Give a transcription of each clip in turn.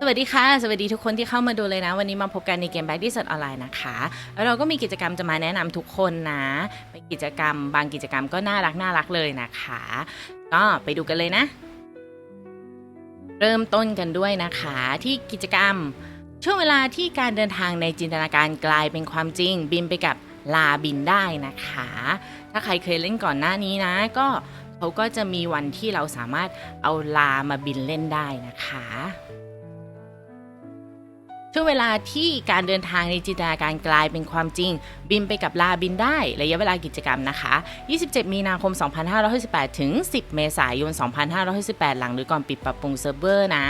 สวัสดีค่ะ สวัสดีทุกคนที่เข้ามาดูเลยนะ วันนี้มาพบกันในเกม Back ที่สดออนไลน์นะคะ แล้วเราก็มีกิจกรรมจะมาแนะนำทุกคนนะเป็นกิจกรรม บางกิจกรรมก็น่ารักน่ารักเลยนะคะ ก็ไปดูกันเลยนะ เริ่มต้นกันด้วยนะคะ ที่กิจกรรม ช่วงเวลาที่การเดินทางในจินตนาการกลายเป็นความจริง บินไปกับลาบินได้นะคะ ถ้าใครเคยเล่นก่อนหน้านี้นะ ก็เขาก็จะมีวันที่เราสามารถเอาลามาบินเล่นได้นะคะ ช่วงเวลาที่การเดินทางในจินตนาการกลายเป็นความจริง บินไปกับลาบินได้ ระยะเวลากิจกรรมนะคะ 27 มีนาคม 2568 ถึง 10 เมษายน 2568 หลังหรือก่อนปิดปรับปรุงเซิร์ฟเวอร์นะ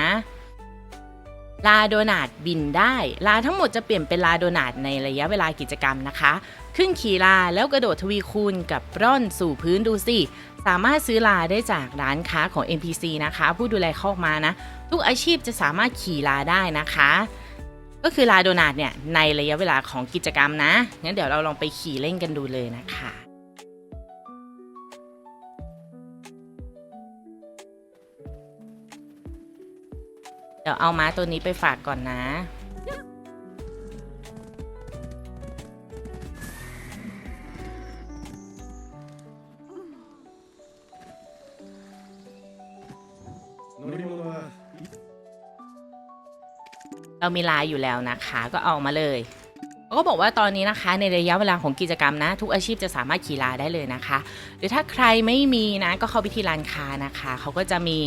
ลาโดนาดบินได้ ลาทั้งหมดจะเปลี่ยนเป็นลาโดนาดในระยะเวลากิจกรรมนะคะ ขึ้นขี่ลาแล้วกระโดดทวีคูณกับร่อนสู่พื้นดูสิ สามารถซื้อลาได้จากร้านค้าของ NPC นะคะ ผู้ดูแลคอกมานะ ทุกอาชีพจะสามารถขี่ลาได้นะคะ ก็คือลาโดนาดเนี่ยในระยะเวลาของกิจกรรมนะงั้นเดี๋ยวเราลองไปขี่เล่นกันดูเลยนะคะเดี๋ยวเอาม้าตัวนี้ไปฝากก่อนนะ เรามีลายอยู่แล้วนะคะก็เอามาเลยเขาก็บอกว่าตอนนี้นะคะในระยะเวลาของกิจกรรมนะ ทุกอาชีพจะสามารถขี่ลาได้เลยนะคะ หรือถ้าใครไม่มีนะก็เข้าไปที่ร้านค้านะคะ เขาก็จะมี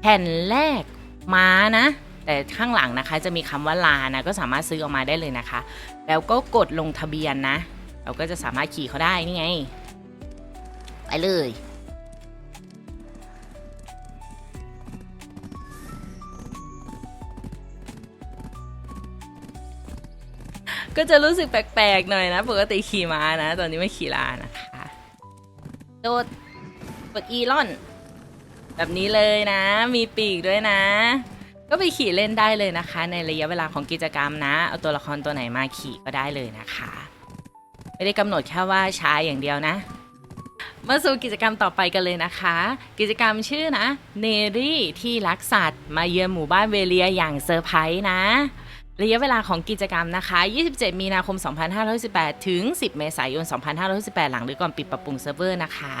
แผ่นแรกม้านะ แต่ข้างหลังนะคะจะมีคำว่าลานะก็สามารถซื้อออกมาได้เลยนะคะ แล้วก็กดลงทะเบียนนะ เราก็จะสามารถขี่เขาได้นี่ไง ไปเลย ก็จะรู้สึกแปลกๆหน่อยนะ ปกติขี่ม้านะ ตอนนี้ไม่ขี่ลานะคะโดดกดอีลอน แบบนี้เลยนะ มีปีกด้วยนะ ก็ไปขี่เล่นได้เลยนะคะ ในระยะเวลาของกิจกรรมนะ เอาตัวละครตัวไหนมาขี่ก็ได้เลยนะคะ ไม่ได้กำหนดแค่ว่าช้าอย่างเดียวนะมาสู่กิจกรรมต่อไปกันเลยนะคะ กิจกรรมชื่อนะ เนรี่ที่รักสัตว์ มาเยือนหมู่บ้านเวเลียอย่างเซอร์ไพรส์นะ ระยะเวลาของกิจกรรมนะคะ 27 มีนาคม 2518 ถึง 10 เมษายน 2518 หลังหรือก่อนปิดปรับปรุงเซิร์ฟเวอร์นะคะ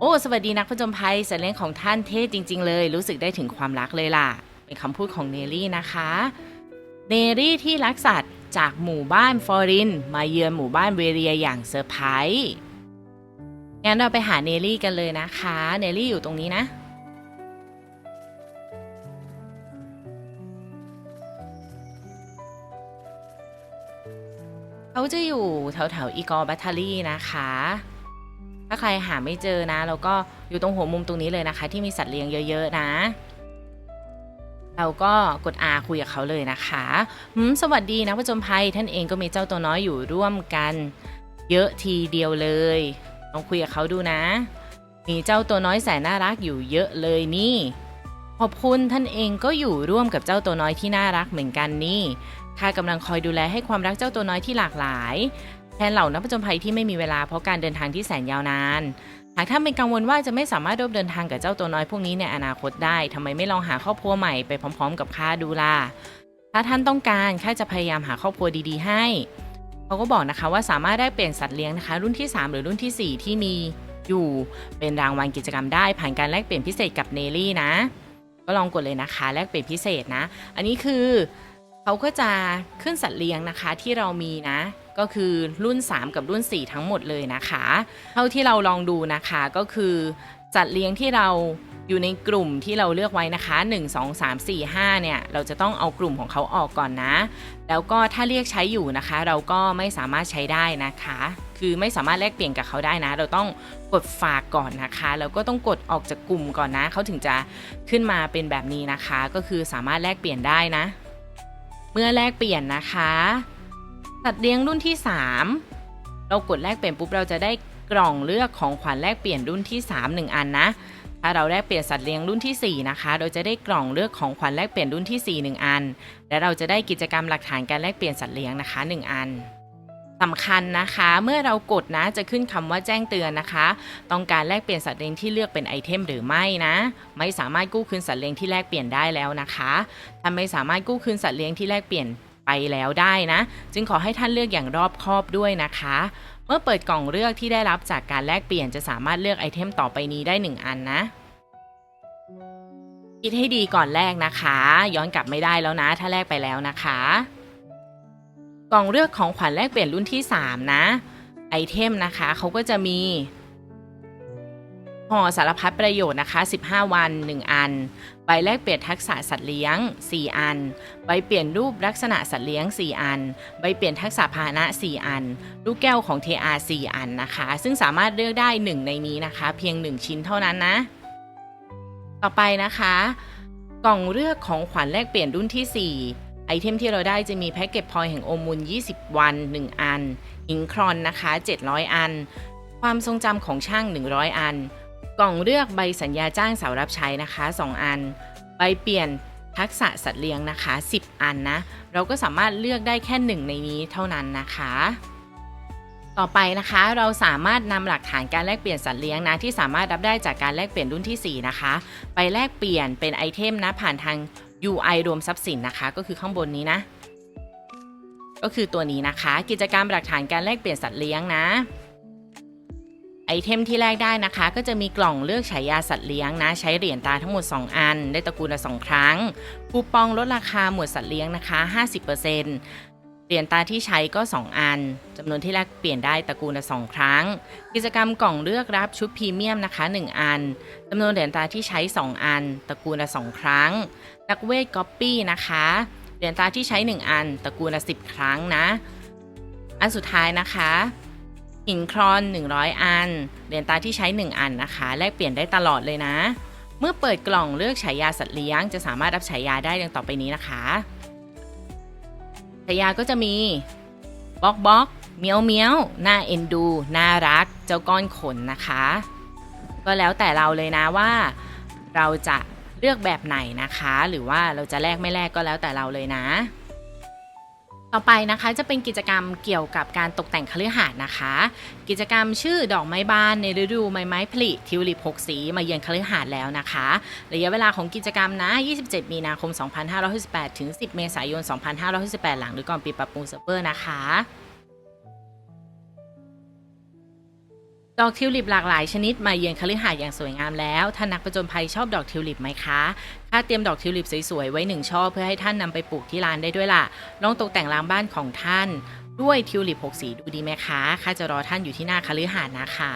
โอ้ สวัสดีนักผจญภัยสัตว์เลี้ยงของท่านเท่จริง ๆ เลย รู้สึกได้ถึงความรักเลยล่ะ เป็นคำพูดของเนลี่นะคะ เนลี่ที่รักสัตว์จากหมู่บ้านฟอริน มาเยือนหมู่บ้านเวเรียอย่างเซอร์ไพรส์งั้นเราไปหาเนลี่กันเลยนะคะ เนลี่อยู่ตรงนี้นะ เขาจะอยู่แถวแถวอีกอร์แบตเตอรี่นะคะ ถ้าใครหาไม่เจอนะเราก็อยู่ตรงหัวมุมตรงนี้เลยนะคะ ที่มีสัตว์เลี้ยงเยอะ ๆ นะ เราก็กด R คุยกับเขาเลยนะคะหืมสวัสดีนะผจญภัยท่านเองก็มีเจ้าตัวน้อยอยู่ร่วมกัน เยอะทีเดียวเลย ลองคุยกับเขาดูนะ มีเจ้าตัวน้อยแสนน่ารักอยู่เยอะเลยนี่ขอบคุณท่านเองก็อยู่ร่วมกับเจ้าตัวน้อยที่น่ารักเหมือนกันนี่ ข้ากำลังคอยดูแลให้ความรักเจ้าตัวน้อยที่หลากหลาย แทนเหล่านักผจญภัยที่ไม่มีเวลาเพราะการเดินทางที่แสนยาวนาน หากท่านเป็นกังวลว่าจะไม่สามารถร่วมเดินทางกับเจ้าตัวน้อยพวกนี้ในอนาคตได้ทำไมไม่ลองหาครอบครัวใหม่ไปพร้อม ๆ กับข้าดูล่ะถ้าท่านต้องการข้าจะพยายามหาครอบครัวดีๆ ให้เขาก็บอกนะคะว่าสามารถได้เปลี่ยนสัตว์เลี้ยงนะคะ รุ่นที่ 3 หรือรุ่นทีสี่4 ที่มีอยู่เป็นรางวัลกิจกรรมได้ผ่านการแลกเปลี่ยนพิเศษกับเนลี่นะ ก็ลองกดเลยนะคะ แลกเปลี่ยนพิเศษนะ อันนี้คือ เขาก็จะขึ้นสัตว์เลี้ยงนะคะที่เรามีนะ ก็คือรุ่น 3 กับรุ่น 4 ทั้งหมดเลยนะคะ เท่าที่เราลองดูนะคะก็คือสัตว์เลี้ยงที่เราอยู่ในกลุ่มที่เราเลือกไว้นะคะ 1 2 3 4 5 เนี่ย เราจะต้องเอากลุ่มของเขาออกก่อนนะ แล้วก็ถ้าเรียกใช้อยู่นะคะ เราก็ไม่สามารถใช้ได้นะคะ คือไม่สามารถแลกเปลี่ยนกับเขาได้นะ เราต้องกดฝากก่อนนะคะ แล้วก็ต้องกดออกจากกลุ่มก่อนนะ เขาถึงจะขึ้นมาเป็นแบบนี้นะคะ ก็คือสามารถแลกเปลี่ยนได้นะ เมื่อแลกเปลี่ยนนะคะสัตว์เลี้ยงรุ่นที่ 3 เรากดแลกเปลี่ยนปุ๊บเราจะได้กล่องเลือกของขวัญแลกเปลี่ยนรุ่นที่ 3 1 อันนะถ้าเราแลกเปลี่ยนสัตว์เลี้ยงรุ่นที่ 4 นะคะ เราจะได้กล่องเลือกของขวัญแลกเปลี่ยนรุ่นที่ 4 1 อัน และเราจะได้กิจกรรมหลักฐานการแลกเปลี่ยนสัตว์เลี้ยงนะคะ 1 อัน สำคัญนะคะ เมื่อเรากดนะจะขึ้นคำว่าแจ้งเตือนนะคะ ต้องการแลกเปลี่ยนสัตว์เลี้ยงที่เลือกเป็นไอเทมหรือไม่นะ ไม่สามารถกู้คืนสัตว์เลี้ยงที่แลกเปลี่ยนได้แล้วนะคะถ้าไม่สามารถกู้คืนสัตว์เลี้ยงที่แลกเปลี่ยนไปแล้วได้นะ จึงขอให้ท่านเลือกอย่างรอบคอบด้วยนะคะ เมื่อเปิดกล่องเลือกที่ได้รับจากการแลกเปลี่ยนจะสามารถเลือกไอเทมต่อไปนี้ได้ 1 อันนะคิดให้ดีก่อนแลกนะคะ ย้อนกลับไม่ได้แล้วนะ ถ้าแลกไปแล้วนะคะ กล่องเลือกของขวัญแลกเปลี่ยนรุ่นที่ 3 นะ ไอเทมนะคะเขาก็จะมีห่อสารพัดประโยชน์นะคะ 15 วัน 1 อัน ใบแลกเปลี่ยนทักษะสัตว์เลี้ยง 4 อัน ใบเปลี่ยนรูปลักษณะสัตว์เลี้ยง 4 อัน ใบเปลี่ยนทักษะพาหนะ 4 อัน ลูกแก้วของ TR 4 อันนะคะ ซึ่งสามารถเลือกได้ 1 ในนี้นะคะ เพียง 1 ชิ้นเท่านั้นนะ ต่อไปนะคะ กล่องเลือกของขวัญแลกเปลี่ยนรุ่นที่ 4 ไอเทมที่เราได้จะมีแพ็กเกจพอยต์แห่งโอมูล 20 วัน 1 อัน อิงครอนนะคะ 700 อัน ความทรงจำของช่าง 100 อัน กล่องเลือกใบสัญญาจ้างสาวรับใช้นะคะ 2 อัน ใบเปลี่ยนทักษะสัตว์เลี้ยงนะคะ 10 อันนะ เราก็สามารถเลือกได้แค่หนึ่งในนี้เท่านั้นนะคะ ต่อไปนะคะเราสามารถนำหลักฐานการแลกเปลี่ยนสัตว์เลี้ยงนะที่สามารถรับได้จากการแลกเปลี่ยนรุ่นที่ 4 นะคะ ไปแลกเปลี่ยนเป็นไอเทมนะผ่านทาง UI รวมทรัพย์สินนะคะ ก็คือข้างบนนี้นะ ก็คือตัวนี้นะคะ กิจกรรมหลักฐานการแลกเปลี่ยนสัตว์เลี้ยงนะไอเทมที่แลกได้นะคะ ก็จะมีกล่องเลือกฉายาสัตว์เลี้ยงนะ ใช้เหรียญตาทั้งหมด 2 อัน ได้ตระกูลละ 2 ครั้ง คูปองลดราคาหมวดสัตว์เลี้ยงนะคะ 50% เหรียญตาที่ใช้ก็ 2 อันจำนวนที่แลกเปลี่ยนได้ตระกูลละ2ครั้ง กิจกรรมกล่องเลือกรับชุดพรีเมียมนะคะ 1 อันจำนวนเหรียญตาที่ใช้ 2 อันตระกูลละ2ครั้ง นักเวทก๊อปปี้นะคะเหรียญตาที่ใช้ 1 อันตระกูลละ10 ครั้งนะ อันสุดท้ายนะคะหินครอน 100 อันเหรียญตาที่ใช้ 1 อันนะคะ แลกเปลี่ยนได้ตลอดเลยนะ เมื่อเปิดกล่องเลือกฉายาสัตว์เลี้ยง จะสามารถรับฉายาได้ดังต่อไปนี้นะคะ ฉยาก็จะมีบ็อกบ็อกเมียวเมียวน่าเอ็นดู น่ารัก เจ้าก้อนขนนะคะ ก็แล้วแต่เราเลยนะว่า เราจะเลือกแบบไหนนะคะ หรือว่าเราจะแลกไม่แลกก็แล้วแต่เราเลยนะ ต่อไปนะคะจะเป็นกิจกรรมเกี่ยวกับการตกแต่งคฤหาสน์นะคะ กิจกรรมชื่อดอกไม้บานในฤดูใบไม้ผลิทิวลิปหกสีมาเยือนคฤหาสน์แล้วนะคะระยะเวลาของกิจกรรมนะ 27 มีนาคม 2568 ถึง 10 เมษายน 2568 หลังหรือก่อนปิดปรับปรุงเซิร์ฟเวอร์นะคะ ดอกทิวลิปหลากหลายชนิดมาเยือนคฤหาสน์อย่างสวยงามแล้ว ท่านนักประจนภัยชอบดอกทิวลิปไหมคะค่าเตรียมดอกทิวลิปสวยๆ ไว้หนึ่งช่อเพื่อให้ท่านนำไปปลูกที่ร้านได้ด้วยล่ะ ลองตกแต่งร้านบ้านของท่าน ด้วยทิวลิป6สีดูดีไหมคะข้าจะรอท่านอยู่ที่หน้าคฤหาสน์นะคะ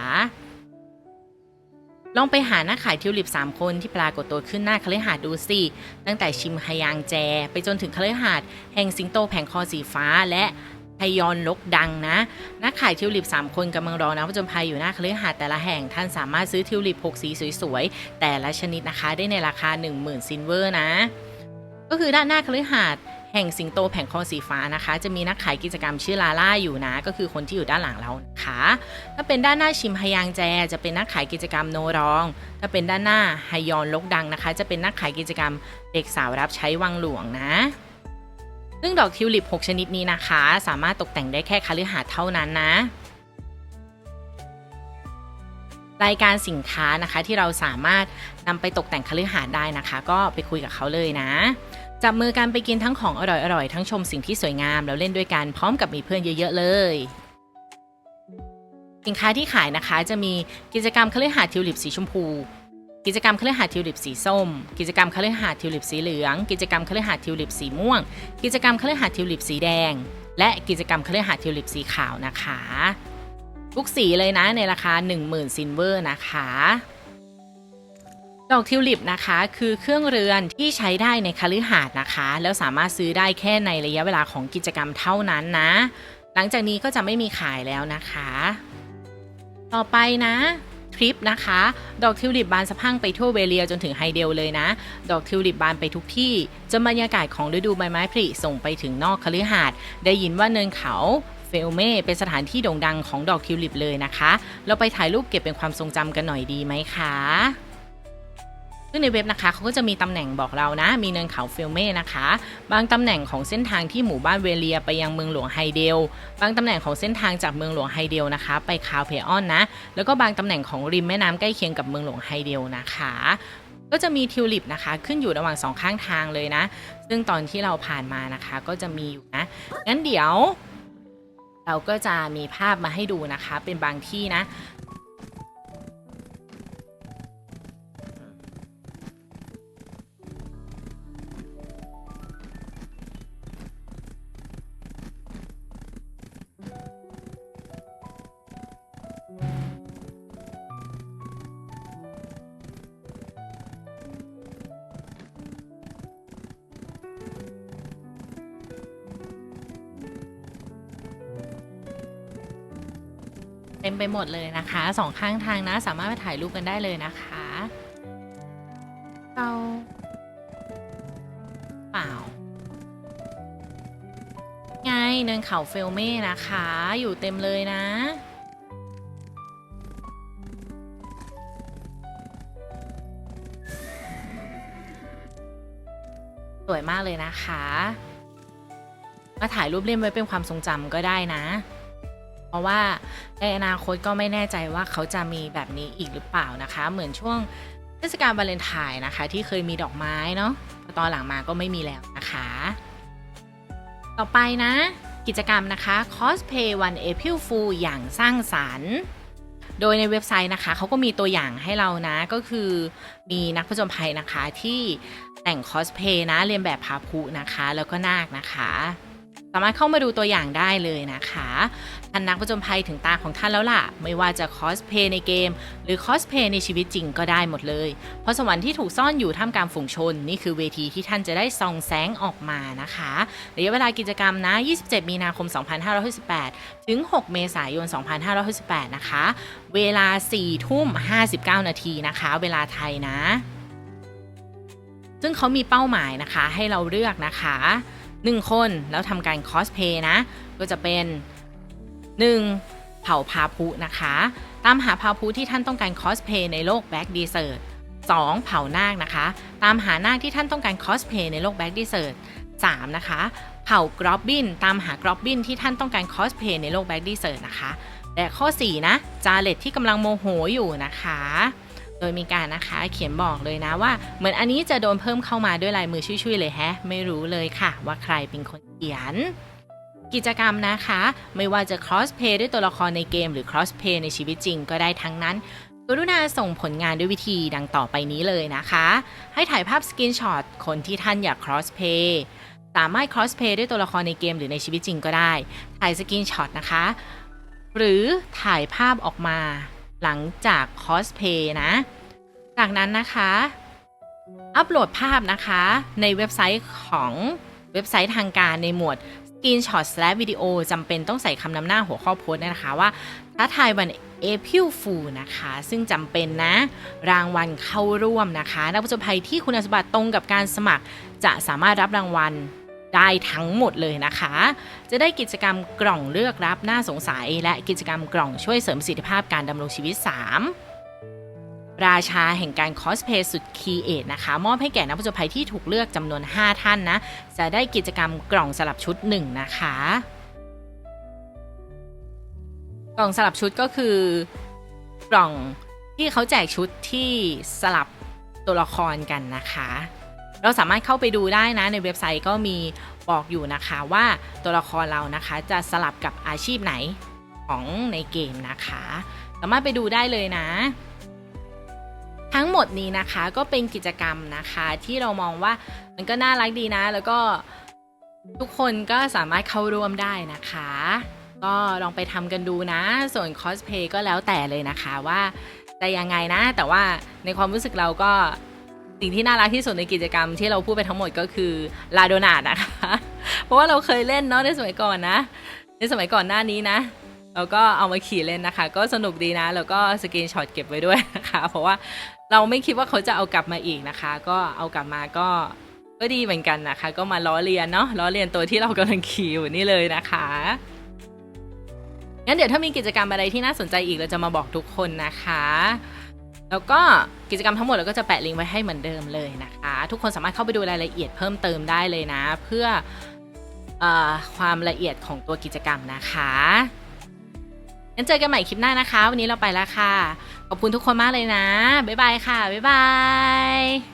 ลองไปหาหน้าขายทิวลิป 3 คนที่ปรากฏตัวขึ้นหน้าคฤหาสน์ดูสิ ตั้งแต่ชิมฮยางแจ ไปจนถึงคฤหาสน์แห่งสิงโตแผงคอสีฟ้าและ ไทยอนลกดังนะนักขายทิวลิป 3 คนกำลังรอนะผจญภัยอยู่หน้าคฤหาสน์แต่ละแห่งท่านสามารถซื้อทิวลิป 6 สีสวยๆ แต่ละชนิดนะคะได้ในราคา 10,000ซินเวอร์นะ ก็คือด้านหน้าคฤหาสน์แห่งสิงโตแผงคอสีฟ้านะคะ จะมีนักขายกิจกรรมชื่อลาล่าอยู่นะ ก็คือคนที่อยู่ด้านหลังเรานะคะถ้าเป็นด้านหน้าชิมฮยางแจ จะเป็นนักขายกิจกรรมโนรอง ถ้าเป็นด้านหน้าฮยอนลกดังนะคะ จะเป็นนักขายกิจกรรมเด็กสาวรับใช้วังหลวงนะ ซึ่งดอกทิวลิป 6 ชนิดนี้นะคะ สามารถตกแต่งได้แค่คฤหาสน์เท่านั้นนะ รายการสินค้านะคะที่เราสามารถนำไปตกแต่งคฤหาสน์ได้นะคะ ก็ไปคุยกับเขาเลยนะจับมือกันไปกินทั้งของอร่อยๆ ทั้งชมสิ่งที่สวยงาม แล้วเล่นด้วยกันพร้อมกับมีเพื่อนเยอะ ๆ เลย สินค้าที่ขายนะคะจะมีกิจกรรมคฤหาสน์ทิวลิปสีชมพู กิจกรรมคฤหาสน์ทิวลิปสีส้ม กิจกรรมคฤหาสน์ทิวลิปสีเหลือง กิจกรรมคฤหาสน์ทิวลิปสีม่วง กิจกรรมคฤหาสน์ทิวลิปสีแดง และกิจกรรมคฤหาสน์ทิวลิปสีขาวนะคะทุกสีเลยนะในราคา 10,000ซินเวอร์นะคะดอกทิวลิปนะคะคือเครื่องเรือนที่ใช้ได้ในคฤหาสน์นะคะ แล้วสามารถซื้อได้แค่ในระยะเวลาของกิจกรรมเท่านั้นนะ หลังจากนี้ก็จะไม่มีขายแล้วนะคะ ต่อไปนะ ทริปนะคะ ดอกทิวลิปบานสะพั่งไปทั่วเวเลียจนถึงไฮเดลเลยนะ ดอกทิวลิปบานไปทุกที่จนบรรยากาศของฤดูใบไม้ผลิส่งไปถึงนอกคฤหาสน์ได้ยินว่าเนินเขาเฟลเม่เป็นสถานที่โด่งดังของดอกทิวลิปเลยนะคะ เราไปถ่ายรูปเก็บเป็นความทรงจำกันหน่อยดีไหมคะ ซึ่งในเว็บนะคะเขาก็จะมีตำแหน่งบอกเรานะ มีเนินเขาเฟลเม่นะคะ บางตำแหน่งของเส้นทางที่หมู่บ้านเวเลียไปยังเมืองหลวงไฮเดล บางตำแหน่งของเส้นทางจากเมืองหลวงไฮเดลนะคะ ไปคาวเพออนนะ แล้วก็บางตำแหน่งของริมแม่น้ำใกล้เคียงกับเมืองหลวงไฮเดลนะคะก็จะมีทิวลิปนะคะ ขึ้นอยู่ระหว่างสองข้างทางเลยนะ ซึ่งตอนที่เราผ่านมานะคะ ก็จะมีอยู่นะ งั้นเดี๋ยว เราก็จะมีภาพมาให้ดูนะคะ เป็นบางที่นะ เต็มไปหมดเลยนะคะสองข้างทางนะ สามารถไปถ่ายรูปกันได้เลยนะคะเราเปล่า ไงเนินเขาเฟลเม่นะคะ อยู่เต็มเลยนะสวยมากเลยนะคะ มาถ่ายรูปเล่นไว้เป็นความทรงจำก็ได้นะ ราะว่าในอนาคตก็ไม่แน่ใจว่าเขาจะมีแบบนี้อีกหรือเปล่านะคะ เหมือนช่วงเทศกาลวาเลนไทน์นะคะ ที่เคยมีดอกไม้เนาะแต่ตอนหลังมาก็ไม่มีแล้วนะคะ ต่อไปนะ กิจกรรมนะคะ cosplay วัน April Fool อย่างสร้างสรรค์โดยในเว็บไซต์นะคะเขาก็มีตัวอย่างให้เรานะก็คือมีนักผจญภัยนะคะที่แต่งคอสเพย์นะเรียนแบบพาพุนะคะ แล้วก็นาคนะคะ สามารถเข้ามาดูตัวอย่างได้เลยนะคะท่านนักผจญภัยถึงตาของท่านแล้วล่ะ ไม่ว่าจะคอสเพย์ในเกม หรือคอสเพย์ในชีวิตจริงก็ได้หมดเลย เพราะสวรรค์ที่ถูกซ่อนอยู่ท่ามกลางฝูงชน นี่คือเวทีที่ท่านจะได้ส่องแสงออกมานะคะระยะเวลากิจกรรมนะ 27 มีนาคม 2568 ถึง 6 เมษายน 2568 นะคะ เวลา 4 ทุ่ม 59 นาทีนะคะ เวลาไทยนะ ซึ่งเขามีเป้าหมายนะคะให้เราเลือกนะคะ 1 คนแล้วทำการคอสเพย์นะ ก็จะเป็น 1. เผ่าพาพุนะคะ ตามหาพาพุที่ท่านต้องการคอสเพย์ในโลกแบ็กดีเซ r ร์2เผ่านาคนะคะ ตามหานาคที่ท่านต้องการคอสเพย์ในโลกแบ็กดีเซ r ร์3นะคะเผ่ากรอบบินตามหากรอบบินที่ท่านต้องการคอสเพย์ในโลกแบ็กดีเซ r ร์นะคะ และข้อ 4 นะ จาเลตที่กำลังโมโหอยู่นะคะ โดยมีการนะคะเขียนบอกเลยนะว่า เหมือนอันนี้จะโดนเพิ่มเข้ามาด้วยลายมือช่วยๆเลยแฮะ ไม่รู้เลยค่ะ ว่าใครเป็นคนเขียน กิจกรรมนะคะ ไม่ว่าจะ crossplay ด้วยตัวละครในเกม หรือ crossplay ในชีวิตจริงก็ได้ทั้งนั้นกรุณาส่งผลงานด้วยวิธีดังต่อไปนี้เลยนะคะ ให้ถ่ายภาพสกินช็อตคนที่ท่านอยาก crossplay สามารถ crossplay ด้วยตัวละครในเกมหรือในชีวิตจริงก็ได้ ถ่ายสกินช็อตนะคะ หรือถ่ายภาพออกมา หลังจาก cosplay นะ จากนั้นนะคะ อัปโหลดภาพนะคะ ในเว็บไซต์ของเว็บไซต์ทางการในหมวด Screenshot และวิดีโอจำเป็นต้องใส่คำนำหน้าหัวข้อโพสต์นะคะว่าท้าทายวัน April Fool นะคะ ซึ่งจำเป็นนะ รางวัลเข้าร่วมนะคะ นักผจญภัยที่คุณสมบัติตรงกับการสมัครจะสามารถรับรางวัล ได้ทั้งหมดเลยนะคะ จะได้กิจกรรมกล่องเลือกรับน่าสงสัย และกิจกรรมกล่องช่วยเสริมประสิทธิภาพการดำรงชีวิต 3ราชาแห่งการคอสเพย์สุดคีเอทนะคะ มอบให้แก่นักผจญภัยที่ถูกเลือกจำนวน 5 ท่านนะ จะได้กิจกรรมกล่องสลับชุด 1 นะคะ กล่องสลับชุดก็คือกล่องที่เขาแจกชุดที่สลับตัวละครกันนะคะ เราสามารถเข้าไปดูได้นะในเว็บไซต์ก็มีบอกอยู่นะคะว่าตัวละครเรานะคะจะสลับกับอาชีพไหนของในเกมนะคะ สามารถไปดูได้เลยนะ ทั้งหมดนี้นะคะก็เป็นกิจกรรมนะคะที่เรามองว่ามันก็น่ารักดีนะ แล้วก็ทุกคนก็สามารถเข้าร่วมได้นะคะ ก็ลองไปทำกันดูนะ ส่วนคอสเพย์ก็แล้วแต่เลยนะคะว่าจะยังไงนะ แต่ว่าในความรู้สึกเราก็ สิ่งที่น่ารักที่สุดในกิจกรรมที่เราพูดไปทั้งหมดก็คือลาโดนาดนะคะ เพราะว่าเราเคยเล่นเนาะในสมัยก่อนนะ ในสมัยก่อนหน้านี้นะเราก็เอามาขี่เล่นนะคะ ก็สนุกดีนะ แล้วก็สกรีนช็อตเก็บไว้ด้วยนะคะ เพราะว่าเราไม่คิดว่าเขาจะเอากลับมาอีกนะคะ ก็เอากลับมาก็ก็ดีเหมือนกันนะคะ ก็มาล้อเลียนเนาะล้อเลียนตัวที่เรากำลังขี่อยู่นี่เลยนะคะงั้นเดี๋ยวถ้ามีกิจกรรมอะไรที่น่าสนใจอีกเราจะมาบอกทุกคนนะคะ แล้วก็กิจกรรมทั้งหมดเราก็จะแปะลิงก์ไว้ให้เหมือนเดิมเลยนะคะ ทุกคนสามารถเข้าไปดูรายละเอียดเพิ่มเติมได้เลยนะ เพื่ออความละเอียดของตัวกิจกรรมนะคะงั้นเจอกันใหม่คลิปหน้านะคะ วันนี้เราไปแล้วค่ะ ขอบคุณทุกคนมากเลยนะ บ๊ายบายค่ะ บ๊ายบาย